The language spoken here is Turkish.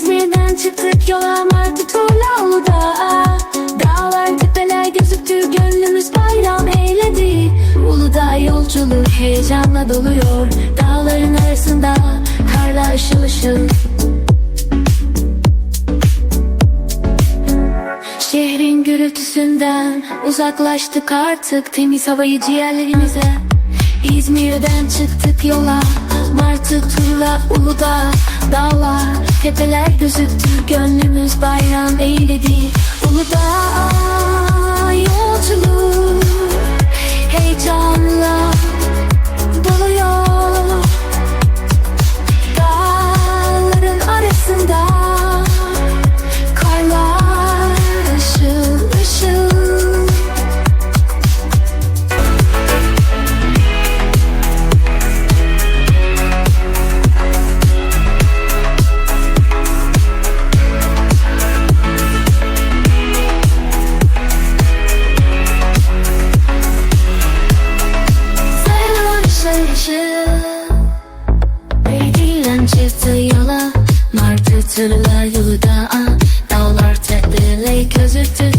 İzmir'den çıktık yola Martı Turla Uludağ'a Dağlar tepeler gözüktü gönlümüz bayram eyledi. Uludağ yolculuğu heyecanla doluyor. Dağların arasında karlar ışıl ışıl. Şehrin gürültüsünden uzaklaştık artık Temiz havayı ciğerlerimize İzmir'den çıktık yola Martı, Turla, Uludağ Dağlar, tepeler gözüktü Gönlümüz bayram eyledi çıktı yola. Martı tırla yolu dağa Dağlar tetlili gözüktü